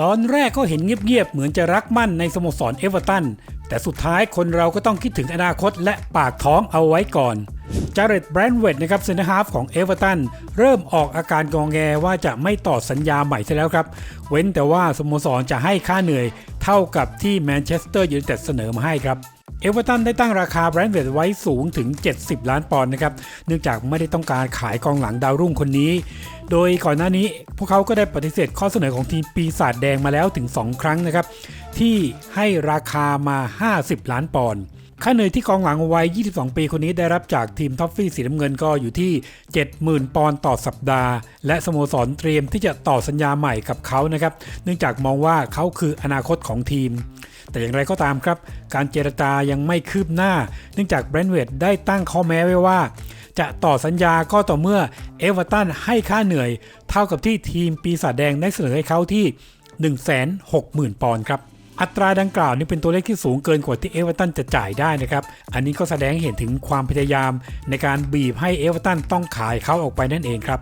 ตอนแรกก็เห็นเงียบๆเหมือนจะรักมั่นในสโมสรเอเวอร์ตัน แต่สุดท้ายคนเราก็ต้องคิดถึงอนาคตและปากท้องเอาไว้ก่อนจาเรตแบรนเวดนะครับเซนเตอร์ฮาฟของเอเวอร์ตันเริ่มออกอาการกองแงว่าจะไม่ต่อสัญญาใหม่ซะแล้วครับ เว้นแต่ว่าสโมสรจะให้ค่าเหนื่อยเท่ากับที่แมนเชสเตอร์ยูไนเต็ดเสนอมาให้ครับ เอเวอร์ตันได้ตั้งราคาแบรนด์เวดไว้สูงถึง 70 ล้านปอนด์นะครับ เนื่องจากไม่ได้ต้องการขายกองหลังดาวรุ่งคนนี้ โดยก่อนหน้านี้พวกเขาก็ได้ปฏิเสธข้อเสนอของทีมปีศาจแดงมาแล้วถึง 2 ครั้งนะครับ ที่ให้ราคามา 50 ล้านปอนด์ ค่าเหนื่อยที่กองหลังวัย 22 ปีคนนี้ได้รับจากทีมท็อฟฟี่สีน้ำเงินก็อยู่ที่ 70,000 ปอนด์ต่อสัปดาห์ และสโมสรเตรียมที่จะต่อสัญญาใหม่กับเขานะครับ เนื่องจากมองว่าเขาคืออนาคตของทีม แต่อย่างไรก็ตามครับ การเจรจายังไม่คืบหน้า เนื่องจากแบรนด์เวดได้ตั้งข้อแม้ไว้ว่า จะต่อสัญญาก็ต่อเมื่อเอเวอร์ตันให้ค่าเหนื่อย เท่ากับที่ทีมปีศาจแดงได้เสนอให้เขาที่ 160,000 ปอนด์ครับอัตราดังกล่าวนี่เป็นตัวเลขที่สูงเกินกว่าที่เอเวอร์ตันจะจ่ายได้นะครับ อันนี้ก็แสดงเห็นถึงความพยายามในการบีบให้เอเวอร์ตันต้องขายเขาออกไปนั่นเองครับ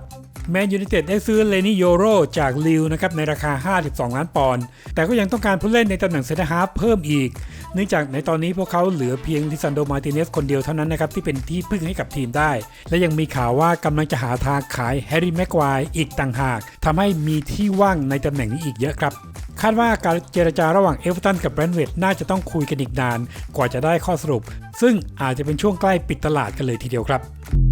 แมนยูไนเต็ดได้ซื้อเลนี่โยโรจากลิวนะครับในราคา 52 ล้านปอนด์แต่ก็ยังต้องการผู้เล่นในตำแหน่งเซนเตอร์ฮาฟเพิ่มอีก เนื่องจากในตอนนี้พวกเขาเหลือเพียงลิซันโดมาร์ติเนสคนเดียวเท่านั้นนะครับที่เป็นที่พึ่งให้กับทีมได้ และยังมีข่าวว่ากำลังจะหาทางขายแฮร์รี่แม็กควายอีกต่างหากทำให้มีที่ว่างในตำแหน่งนี้อีกเยอะครับคาดว่าการเจรจาระหว่างเอเวอร์ตันกับแบรนด์เวดน่าจะต้องคุยกันอีกนาน กว่าจะได้ข้อสรุป ซึ่งอาจจะเป็นช่วงใกล้ปิดตลาดกันเลยทีเดียวครับ